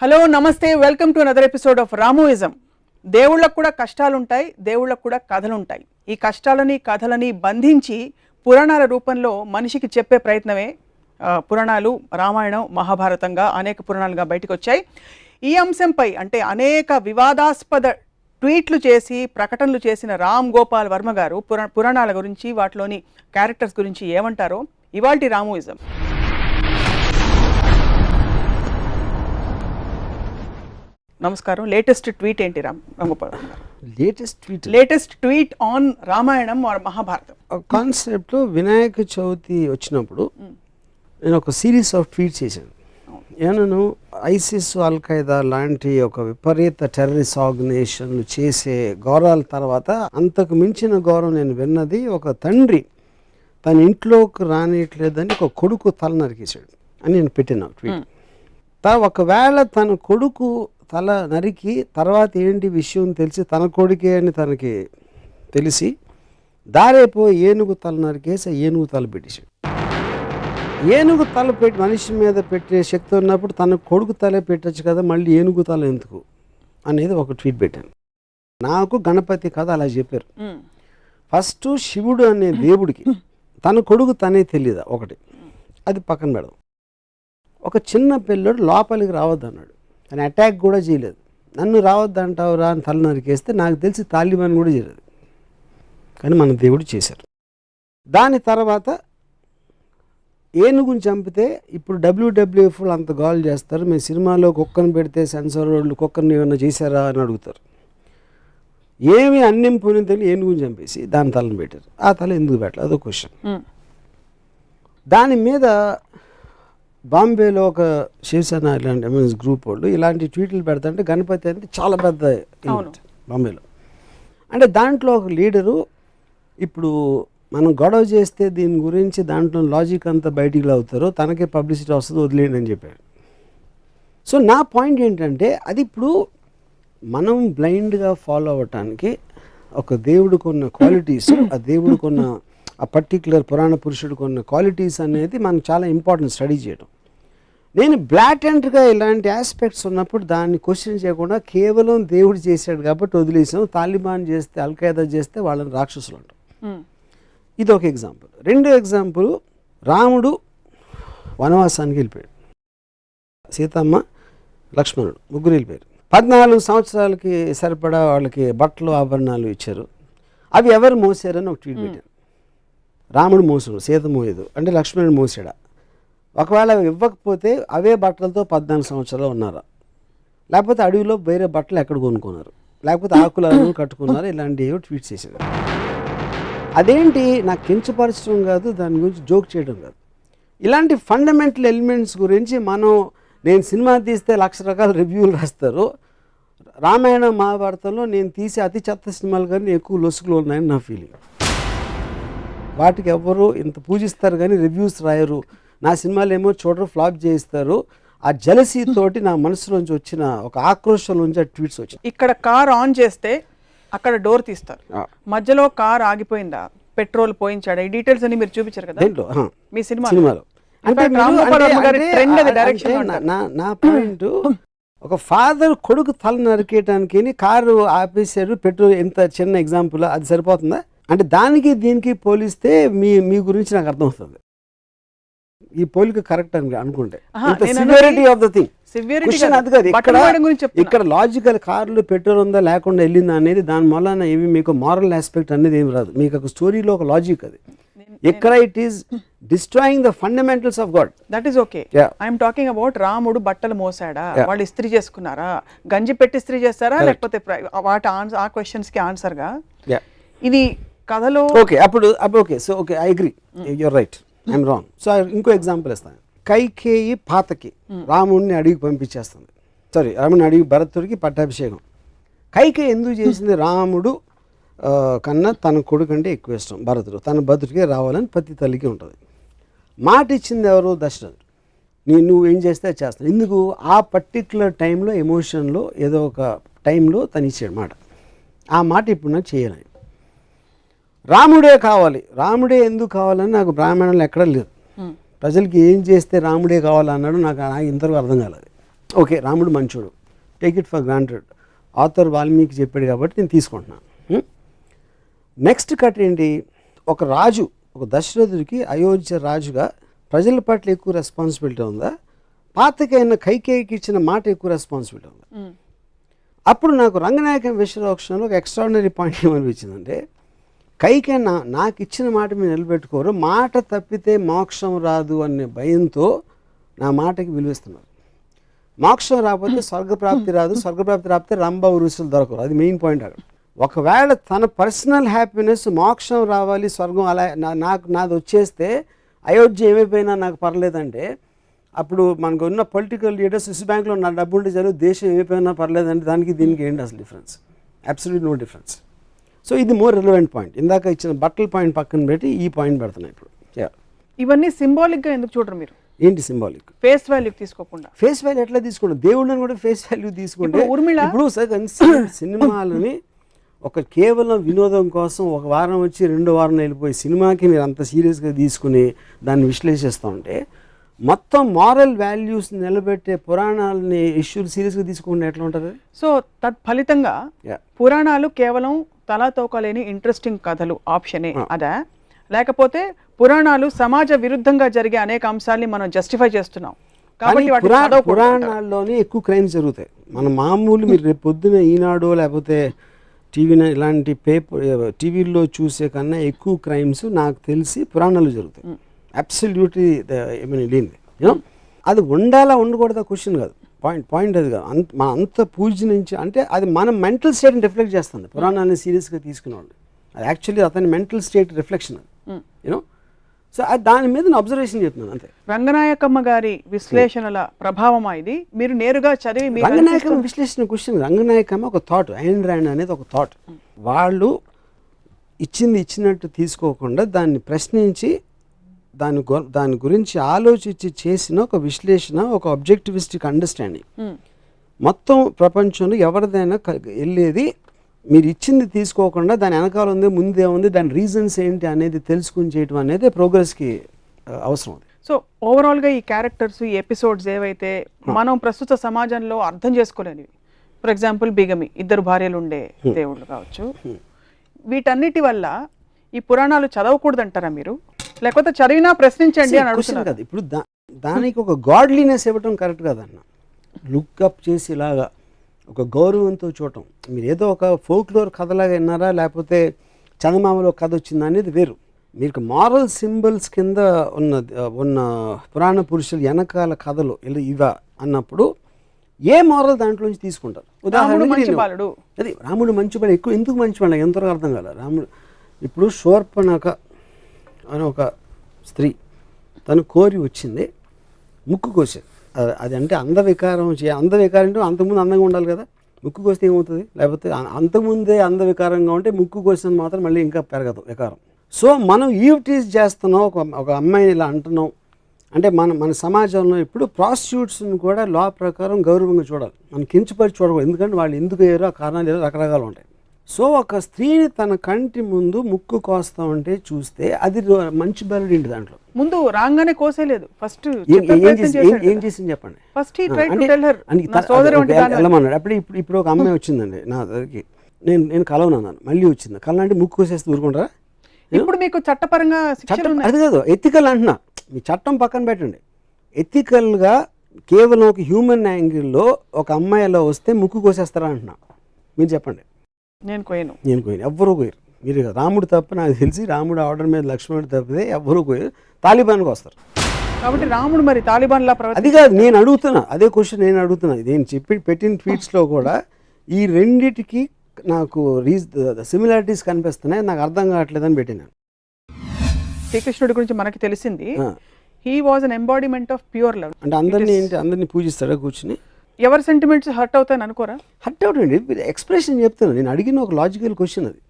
Hello నమస్తే. Welcome to another episode of Ramuism. దేవుళ్ళకు కూడా కష్టాలుంటాయి దేవుళ్ళకు కూడా కథలుంటాయి. ఈ కష్టాలని కథలని బంధించి పురాణాల రూపంలో మనిషికి చెప్పే ప్రయత్నమే పురాణాలు రామాయణం మహాభారతంగా అనేక పురాణాలుగా బయటకు వచ్చాయి ఈ అంశంపై అంటే అనేక వివాదాస్పద ట్వీట్లు చేసి ప్రకటనలు చేసిన రామ్ గోపాల్ వర్మ గారు పురా పురాణాల గురించి వాటిలోని క్యారెక్టర్స్ గురించి ఏమంటారో ఇవాల్టి రామోయిజం. నమస్కారం. లేటెస్ట్ ట్వీట్ ఏంటి Ram? Ramgopal latest tweet latest tweet on Ramayanam or Mahabharatam? కాన్సెప్ట్లో వినాయక చవితి వచ్చినప్పుడు నేను ఒక సిరీస్ ఆఫ్ ట్వీట్స్ చేశాను. ఏమన్నాను ఐసిస్ అల్ ఖైదా లాంటి ఒక విపరీత టెర్రరిస్ట్ ఆర్గనైజేషన్లు చేసే గౌరవాల తర్వాత అంతకు మించిన గౌరవం నేను విన్నది ఒక తండ్రి తన ఇంట్లోకి రానియట్లేదని ఒక కొడుకు తల నరికేశాడు అని నేను పెట్టిన ట్వీట్ తా ఒకవేళ తన కొడుకు తల నరికి తర్వాత ఏంటి విషయం తెలిసి తన కొడుకే అని తనకి తెలిసి దారేపో ఏనుగు తల నరికేసి ఏనుగు తల పెట్టేశాడు. ఏనుగు తల పెట్టి మనిషి మీద పెట్టే శక్తి ఉన్నప్పుడు తన కొడుకు తలే పెట్టచ్చు కదా మళ్ళీ ఏనుగు తల ఎందుకు అనేది ఒక ట్వీట్ పెట్టాను. నాకు గణపతి కథ అలా చెప్పారు. ఫస్ట్ శివుడు అనే దేవుడికి తన కొడుకు తనే తెలియదా ఒకటి. అది పక్కన పెడదాం. ఒక చిన్న పిల్లడు లోపలికి రావద్దు అన్నాడు తను అటాక్ కూడా చేయలేదు. నన్ను రావద్దు అంటావురా అని తల నరికేస్తే నాకు తెలిసి తాలిబాన్ కూడా చేయలేదు. కానీ మన దేవుడు చేశారు దాని తర్వాత ఏనుగుని చంపితే ఇప్పుడు డబ్ల్యూడబ్ల్యూఎఫ్ అంత గోల్ చేస్తారు. మేము సినిమాలో కుక్కను పెడితే సెన్సార్ వాళ్ళు కుక్కర్ని ఏమైనా చేశారా అని అడుగుతారు. ఏమి అన్నం పోయిన తెలియని ఏనుగుని చంపేసి దాని తలను పెట్టారు. ఆ తల ఎందుకు పెట్టలేదు? అదో క్వశ్చన్ మ్మ్. దాని మీద బాంబేలో ఒక శివసేన ఇలాంటి ఎంఎస్ గ్రూప్ వాళ్ళు ఇలాంటి ట్వీట్లు పెడతాంటే గణపతి అనేది చాలా పెద్ద బాంబేలో. అంటే దాంట్లో ఒక లీడరు ఇప్పుడు మనం గొడవ చేస్తే దీని గురించి దాంట్లో లాజిక్ అంతా బయటికి లాగుతారో తనకే పబ్లిసిటీ వస్తుంది వదిలేయండి అని చెప్పాడు. సో నా పాయింట్ ఏంటంటే అది ఇప్పుడు మనం బ్లైండ్గా ఫాలో అవ్వటానికి ఒక దేవుడికి ఉన్న క్వాలిటీస్ ఆ దేవుడికి ఉన్న ఆ పర్టిక్యులర్ పురాణ పురుషుడికి ఉన్న క్వాలిటీస్ అనేది మనకు చాలా ఇంపార్టెంట్ స్టడీ చేయడం నేను బ్లాటెంట్గా ఇలాంటి ఆస్పెక్ట్స్ ఉన్నప్పుడు దాన్ని క్వశ్చన్ చేయకుండా కేవలం దేవుడు చేశాడు కాబట్టి వదిలేసాం. తాలిబాన్ చేస్తే అల్ఖైదా చేస్తే వాళ్ళని రాక్షసులు అంటాం. మ్మ్. ఇది ఒక ఎగ్జాంపుల్ రెండో ఎగ్జాంపుల్ రాముడు వనవాసానికి వెళ్ళిపోయాడు. సీతమ్మ లక్ష్మణుడు ముగ్గురు వెళ్ళిపోయారు. పద్నాలుగు సంవత్సరాలకి సరిపడా వాళ్ళకి బట్టలు ఆభరణాలు ఇచ్చారు. అవి ఎవరు మోసారని ఒక ట్వీట్ పెట్టారు రాముడు మోసాడు సీత మోయదు. అంటే లక్ష్మణుడు మోసాడా? ఒకవేళ అవి ఇవ్వకపోతే అవే బట్టలతో పద్నాలుగు సంవత్సరాలు ఉన్నారా? లేకపోతే అడవిలో వేరే బట్టలు ఎక్కడ కొనుక్కున్నారు? లేకపోతే ఆకులను కట్టుకున్నారు? ఇలాంటివి ట్వీట్ చేశారు అదేంటి? నాకు కించపరచడం కాదు దాని గురించి జోక్ చేయడం కాదు. ఇలాంటి ఫండమెంటల్ ఎలిమెంట్స్ గురించి మనం నేను సినిమా తీస్తే లక్ష రకాల రివ్యూలు రాస్తారు. రామాయణ మహాభారతంలో నేను తీసే అతి చెత్త సినిమాలు కానీ ఎక్కువ లొసుగులు ఉన్నాయని నా ఫీలింగ్ వాటికి ఎవరు ఇంత పూజిస్తారు కానీ రివ్యూస్ రాయరు. నా సినిమాలు ఏమో చూడరు ఫ్లాప్ చేయిస్తారు. ఆ జలసీ తోటి నా మనసులోంచి వచ్చిన ఒక ఆక్రోషం నుంచి ఆ ట్వీట్స్ వచ్చినాయి. ఇక్కడ కార్ ఆన్ చేస్తే అక్కడ డోర్ తీస్తారు. మధ్యలో కార్ ఆగిపోయిందా? పెట్రోల్ పోయించాడా? ఈ డీటెయిల్స్ అన్ని మీరు చూపించారు కదా. మీ సినిమా సినిమాలో. నా పాయింట్ ఒక ఫాదర్ కొడుకు తల నరికేయటానికి కారు ఆపేశారు పెట్రోల్ ఎంత చిన్న ఎగ్జాంపుల్ అది సరిపోతుందా? అంటే దానికి దీనికి పోలిస్తే మీ మీ గురించి నాకు అర్థమవుతుంది. ఈ పోలిక కరెక్ట్ అని అనుకుంటే. Severity of the thing severity question అది కాదు ఇక్కడ లాజికల్ కార్లు పెట్రోల్ ఉందా లేకుండా వెళ్ళిందా అనేది దాని వలన ఏమి మీకు మారల్ ఆస్పెక్ట్ అనేది ఏమి రాదు. మీకు ఒక స్టోరీలో ఒక లాజిక్ అది. ఇక్కడ it is destroying the fundamentals of God that is okay. I'm talking about రాముడు బట్టలు మోసాడా? వాళ్ళు ఇస్త్రీ చేసుకున్నారా? గంజి పెట్టి ఇస్త్రీ చేస్తారా? లేకపోతే వాటి ఆన్సర్ ఆ క్వశ్చన్స్కి ఆన్సర్గా? ఇది కథలో ఓకే అప్పుడు అప్పుడు okay so okay I agree you're right I'm wrong so ఇంకో ఎగ్జాంపుల్ ఇస్తాను కైకేయి పాతకి రాముడిని అడిగి పంపించేస్తుంది. సారీ రాముడిని అడిగి భరతుడికి పట్టాభిషేకం. కైకేయి ఎందుకు చేసింది? రాముడు కన్నా తన కొడుకు అంటే ఎక్కువ ఇష్టం భరతుడు. తన భద్రుడికి రావాలని ప్రతి తల్లికి ఉంటుంది. మాట ఇచ్చింది ఎవరు? దశరథుడు. నీ నువ్వు ఏం చేస్తే చేస్తాను ఎందుకు? ఆ పర్టిక్యులర్ టైంలో ఎమోషన్లో ఏదో ఒక టైంలో తను ఇచ్చాడు మాట. ఆ మాట ఇప్పుడు నాకు చేయాలని. రాముడే కావాలి. రాముడే ఎందుకు కావాలని నాకు బ్రాహ్మణులు ఎక్కడ లేదు. ప్రజలకి ఏం చేస్తే రాముడే కావాలన్నాడు నాకు ఇంతవరకు అర్థం కాలేదు. ఓకే రాముడు మంచోడు. Take it for granted author Valmiki చెప్పాడు కాబట్టి నేను తీసుకుంటున్నాను. నెక్స్ట్ కట్ ఏంటి? ఒక రాజు ఒక దశరథుడికి అయోధ్య రాజుగా ప్రజల పట్ల ఎక్కువ రెస్పాన్సిబిలిటీ ఉందా? పాతకైన కైకేయికి ఇచ్చిన మాట ఎక్కువ రెస్పాన్సిబిలిటీ ఉందా. అప్పుడు నాకు రంగనాయకం విశ్వరోక్షణలో ఒక ఎక్స్ట్రాడినరీ పాయింట్ ఏమనిపించిందంటే కైకైనా నాకు ఇచ్చిన మాట మీరు నిలబెట్టుకోరు మాట తప్పితే మోక్షం రాదు అనే భయంతో నా మాటకి విలువిస్తున్నారు. మోక్షం రాకపోతే స్వర్గప్రాప్తి రాదు స్వర్గప్రాప్తి రాపితే రంభ ఋషులు దొరకరు అది మెయిన్ పాయింట్ అక్కడ. ఒకవేళ తన పర్సనల్ హ్యాపీనెస్ మోక్షం రావాలి స్వర్గం అలా నాకు నాది వచ్చేస్తే అయోధ్య ఏమైపోయినా నాకు పర్లేదంటే అప్పుడు మనకు ఉన్న పొలిటికల్ లీడర్స్ స్విస్ బ్యాంక్లో నా డబ్బు ఉంటే చదువు దేశం ఏమైపోయినా పర్లేదంటే దానికి దీనికి ఏంటి అసలు difference? Absolute no difference. So ఇది మోర్ రిలవెంట్ పాయింట్. ఇందాక ఇచ్చిన బట్టల పాయింట్ పక్కన పెట్టి ఈ పాయింట్ పెడుతున్నాయి ఇప్పుడు. ఇవన్నీ symbolic గా ఎందుకు చూడరు మీరు? ఏంటి సింబాలిక్? ఫేస్ వాల్యూ తీసుకోకుండా. ఫేస్ వాల్యూ ఎట్లా తీసుకుంటే దేవుడిని కూడా ఫేస్ వాల్యూ తీసుకుంటే ఇప్పుడు సినిమాలని ఒక కేవలం వినోదం కోసం ఒక వారం వచ్చి రెండో వారం వెళ్ళిపోయి సినిమాకి మీరు అంత సీరియస్గా తీసుకుని దాన్ని విశ్లేషిస్తూ ఉంటే మొత్తం మారల్ వాల్యూస్ నిలబెట్టే పురాణాలని ఇష్యూలు సీరియస్గా తీసుకుంటే ఎట్లా ఉంటుంది? సో తత్ఫలితంగా. పురాణాలు కేవలం తలాతోకలేని ఇంట్రెస్టింగ్ కథలు ఆప్షనే అదా. లేకపోతే పురాణాలు సమాజ విరుద్ధంగా జరిగే అనేక అంశాల్ని మనం జస్టిఫై చేస్తున్నాం. కాబట్టి. పురాణాల్లోనే ఎక్కువ క్రైమ్స్ జరుగుతాయి. మన మామూలు మీరు రేపు పొద్దున ఈనాడు లేకపోతే టీవీ ఇలాంటి పేపర్ టీవీల్లో చూసే కన్నా ఎక్కువ క్రైమ్స్ నాకు తెలిసి పురాణాలు జరుగుతాయి. అబ్సల్యూట్లీ ఏమైనా లేనిది. యూనో అది ఉండాలా ఉండకూడదా? క్వశ్చన్ కాదు. పాయింట్ పాయింట్ అది కాదు. అంత మన అంత పూజ నుంచి అంటే అది మన మెంటల్ స్టేట్ని రిఫ్లెక్ట్ చేస్తుంది. పురాణాన్ని సీరియస్గా తీసుకునేవాళ్ళు అది యాక్చువల్లీ అతని మెంటల్ స్టేట్ రిఫ్లెక్షన్ అది. యూనో సో అది దాని మీద నేను అబ్జర్వేషన్ చెప్తున్నాను అంతే. రంగనాయకమ్మ గారి విశ్లేషణల ప్రభావమా ఇది. మీరు నేరుగా చదివి మీకు రంగనాయకం విశ్లేషణ క్వశ్చన్ రంగనాయకం ఒక థాట్ ఐన్ ర్యాండ్ అనేది ఒక థాట్ వాళ్ళు ఇచ్చింది ఇచ్చినట్టు తీసుకోకుండా దాన్ని ప్రశ్నించి దాని గు దాని గురించి ఆలోచించి చేసిన ఒక విశ్లేషణ ఒక అబ్జెక్టివిస్టిక్ అండర్స్టాండింగ్. మొత్తం ప్రపంచంలో ఎవరిదైనా వెళ్ళేది మీరు ఇచ్చింది తీసుకోకుండా దాని వెనకాల ఉంది ముందే ఉంది దాని రీజన్స్ ఏంటి అనేది తెలుసుకుని చేయటం అనేది ప్రోగ్రెస్కి అవసరం సో ఓవరాల్గా ఈ క్యారెక్టర్స్ ఈ ఎపిసోడ్స్ ఏవైతే మనం ప్రస్తుత సమాజంలో అర్థం చేసుకోలేనివి. ఫర్ ఎగ్జాంపుల్ బిగమి ఇద్దరు భార్యలు ఉండే దేవుళ్ళు కావచ్చు. వీటన్నిటి వల్ల ఈ పురాణాలు చదవకూడదంటారా మీరు? లేకపోతే చదివినా ప్రశ్నించండి అని క్వశ్చన్ అడుగుతున్నారు. కాదు. ఇప్పుడు దానికి ఒక గాడ్లీనెస్ ఇవ్వటం కరెక్ట్ కాదన్న. లుక్అప్ చేసి ఇలాగా ఒక గౌరవంతో చూడటం. మీరు ఏదో ఒక ఫోక్లోర్ కథలాగా విన్నారా? లేకపోతే చందమామలో కథ వచ్చిందా అనేది వేరు. మీకు మారల్ సింబల్స్ కింద ఉన్న ఉన్న పురాణ పురుషులు వెనకాల కథలు ఇలా ఇవా అన్నప్పుడు ఏ మారల్ దాంట్లోంచి తీసుకుంటారు? ఉదాహరణకి బాలుడు. అది రాముడు మంచి పని ఎక్కువ ఎందుకు మంచి పని ఎంతవరకు అర్థం కాల? రాముడు ఇప్పుడు శూర్పణక అని ఒక స్త్రీ తను కోరి వచ్చింది ముక్కు కోసేది అది- అది అంటే అందవికారం చే అందవికారం అంటే అంతకుముందు అందంగా ఉండాలి కదా. ముక్కు కోస్తే ఏమవుతుంది? లేకపోతే అంతకుముందే అందవికారంగా ఉంటే ముక్కు కోసిన మాత్రం మళ్ళీ ఇంకా పెరగదు వికారం. సో మనం ఈవిటీస్ చేస్తున్నాం ఒక ఒక అమ్మాయిని ఇలా అంటున్నాం. అంటే మన మన సమాజంలో ఇప్పుడు ప్రాస్టిట్యూట్స్ని కూడా లా ప్రకారం గౌరవంగా చూడాలి. మనం కించపరిచి చూడకూడదు. ఎందుకంటే వాళ్ళు ఎందుకు అయ్యారో ఆ కారణాలు ఏదో రకరకాలు ఉంటాయి. సో ఒక స్త్రీని తన కంటి ముందు ముక్కు కోస్తా ఉంటే చూస్తే అది మంచి ఏంటి దాంట్లో. ముందు రాగానే కోసేలేదు. ఫస్ట్ ఏం- ఏం చేసి ఏం- ఏం చేసింది చెప్పండి? ఫస్ట్ అంటే- అంటే వెళ్ళమన్నాడు అప్పుడు ఇప్పుడు ఇప్పుడు ఒక అమ్మాయి వచ్చిందండి నా దగ్గరికి. నేను నేను కలవనన్నాను మళ్ళీ వచ్చింది. కలనంటే ముక్కు కోసేస్తే ఊరుకుంటారా? ఇప్పుడు మీకు చట్టపరంగా చట్టం అది కాదు ఎథికల్ అంటున్నా. మీ చట్టం పక్కన పెట్టండి. ఎథికల్గా కేవలం ఒక హ్యూమన్ యాంగిల్లో ఒక అమ్మాయి అలా వస్తే ముక్కు కోసేస్తారా అంటున్నా. మీరు చెప్పండి. నేను కోయను నేను కోయను ఎవ్వరూ కోయరు మీరు రాముడు తప్ప నాకు తెలిసి రాముడు ఆర్డర్ మీద లక్ష్మణుడు తప్పితే ఎవ్వరూ కోయరు తాలిబాన్కి వస్తారు. కాబట్టి రాముడు మరి తాలిబాన్ లా అది కాదు నేను అడుగుతున్నా. అదే క్వశ్చన్ నేను అడుగుతున్నా. నేను చెప్పి పెట్టిన ట్వీట్స్లో కూడా ఈ రెండిటికి నాకు రీజ్ సిమిలారిటీస్ కనిపిస్తున్నాయి. నాకు అర్థం కావట్లేదని పెట్టినాను శ్రీకృష్ణుడి గురించి మనకి తెలిసింది. He was an embodiment of pure love అంటే అందరినీ ఏంటి? అందరినీ పూజిస్తాడా కూర్చుని? ఎవరి సెంటిమెంట్స్ హర్ట్ అవుతాయని అనుకోరా? హట్ అవుట్ అండి ఎక్స్ప్రెషన్ చెప్తాను నేను అడిగిన ఒక లాజికల్ క్వశ్చన్ అది.